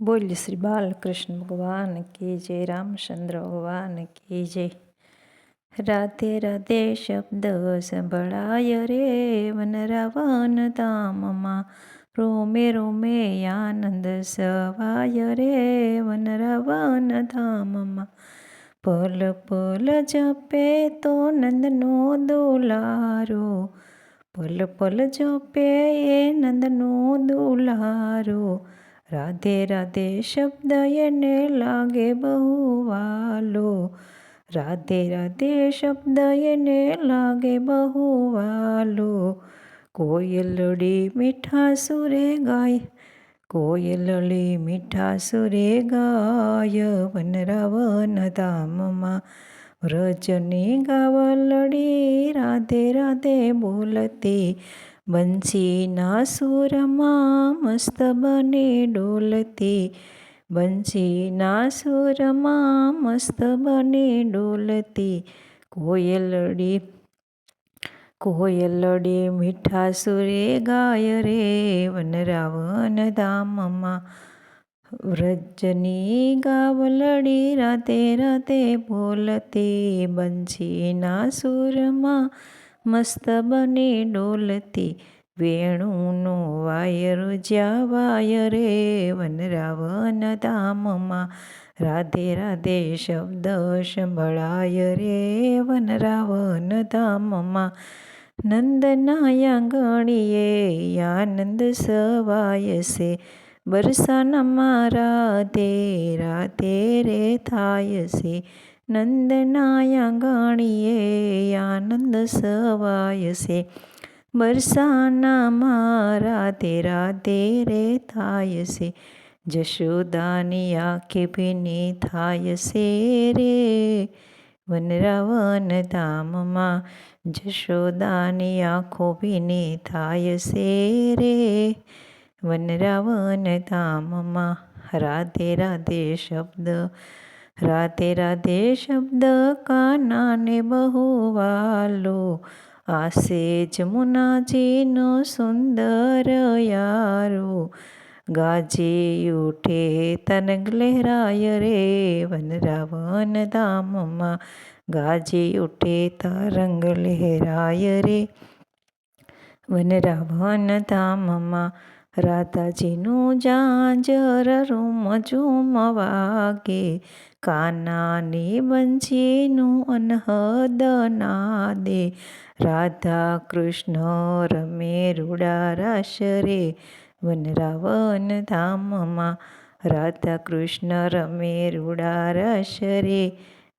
બોલ શ્રી બાલકૃષ્ણ ભગવાન કી જય, રામચંદ્ર ભગવાન કી જય. રાધે રાધે શબ્દ સંભળાય રે વન રાવણ ધામમાં. રોમે રોમે આનંદ સવાય રે વન રાવણ ધામમાં. પલ પલ જપે તો નંદનો દોલારો. પલ પલ જપે એ નંદનો દોલારો. રાધે રાધે શબ્દ એને લાગે બહુ વાલો. રાધે રાધે શબ્દ એને લાગે બહુ વાલો. કોયલડી મીઠા સુરે ગાય કોયલડી મીઠા સુરે ગાય. વનરાવન ધામમાં વ્રજની ગાવલડી રાધે રાધે બોલતી બંસીના સુરમાં મસ્ત બને ડોલતી. બંસીના સુરમાં મસ્ત બને ડોલતી. કોયલડી કોયલડી મીઠા સુરે ગાય રે વનરાવન ધામમાં વ્રજની ગાવલડી રાતે રાતે બોલતી. બંસીના સુરમાં મસ્ત બને ડોલતી. વેણુનો વાયર જ્યાં વાયરે રે, વનરાવન ધામમાં. રાધે રાધે શબ્દ સંભળાય રે, વનરાવન ધામમાં. નંદના આંગણીએ આનંદ સવાય છે. બરસાનામાં રાધે રાધે રે થાય છે. નંદના ગણીએ આનંદ સવાય છે બરસાનામાં તે રાધે રે થાય છે જશોદાની આંખે ભીની થાય છે રે વનરાવન ધામમાં જશોદાની આંખો ભીની થાય છે રે વનરાવન ધામમાં રાધે રાધે શબ્દ રાધે રાધે શબ્દ કાનાને બહુ વાલો આસે જમુનાજીનો સુંદર યારો. ગાજી ઉઠે તન ગ્લેરાય રે વનરાવન ધામમાં. ગાજી ઉઠે તરંગ લહેરાય રે વનરાવન ધામમાં. રાધાજીનું જાંજર રૂમ ઝૂમ વાગે. કાનાની બંજીનું અનહદ નાદે. રાધા કૃષ્ણ રમે રૂડા રાસ રે વનરાવન ધામમાં રાધા કૃષ્ણ રમે રૂડા રાસ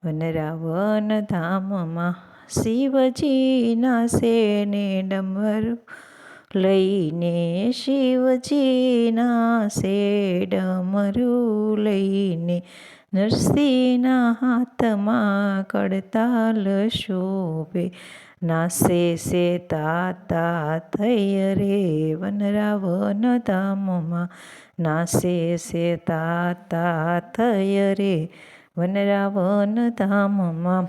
વનરાવન ધામમાં શિવજીના સેને ડમરું લઈને શિવજીના સે મરું લઈને નરસિંહના હાથમાં કડતાલ શોભે. નાસે સે તાતા થઈ રે વનરાવન ધામમાં. નાસે સે તાતા થઈ રે વનરાવન ધામમાં.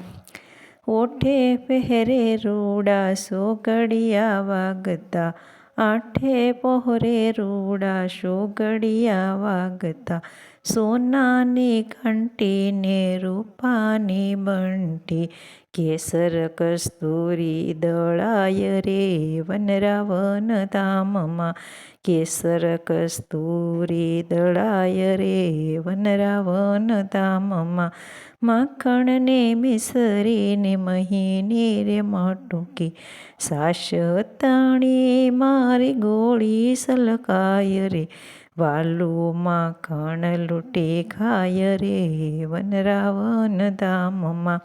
ઓઠે પહેરે રૂડા સોગડિયા વાગતા. આઠે પહોરે રૂડા સોગડિયા વાગતા. સોનાની ઘંટીને રૂપાની બંટી, કેસર કસ્તુરી, દળાય રે, વનરાવન ધામમાં, કેસર કસ્તુરી, દળાય રે, વનરાવન ધામમાં, માખણને મિસરીને મહીને રે માટુકી સાશ તાણી મારી ગોળી સલકાય રે વાલું કણ લૂટી ખાય રે વનરાવન ધામમાં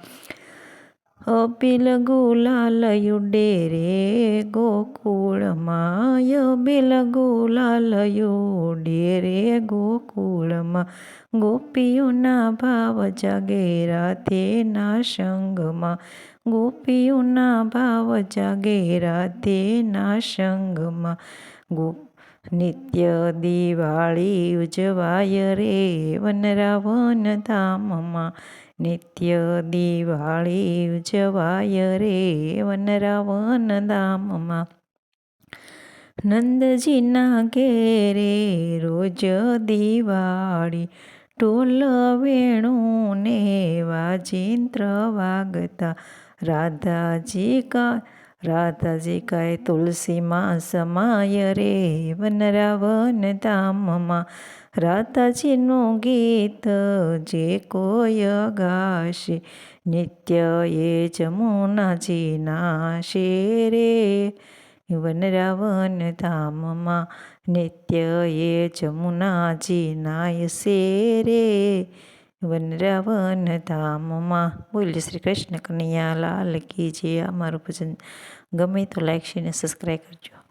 અબિલ ગુલાલ યુડે રે ગોકુળમાં અબિલ ગુલાલ યુડે રે ગોકુળમાં ગોપીઓના ભાવ જાગે રાધેના સંગમાં ગોપીઓના ભાવ જાગે સંગમાં ગોપ નિત્ય દિવાળી ઉજવાય રે વનરાવન ધામમાં નિત્ય દિવાળી ઉજવાય રે વનરાવન ધામમાં નંદજીના ઘેરે રોજ દિવાળી ટોલ વેણું ને વાજિંત્ર વાગતા રાધાજી કા રાધાજી કહે તુલસીમાં સમાય રે, વનરાવન ધામમાં. રાધાજીનું ગીત જે કોય ગાશે, નિત્ય એ જમુનાજી નાશે રે, વનરાવન ધામમાં. નિત્ય એ જમુનાજી નાયસે રે વનરાવન ધામમાં બોલે શ્રી કૃષ્ણ કનૈયા લાલ કી જે આ મારું ભજન ગમે તો લાઈક, શેર અને સબસ્ક્રાઈબ કરજો.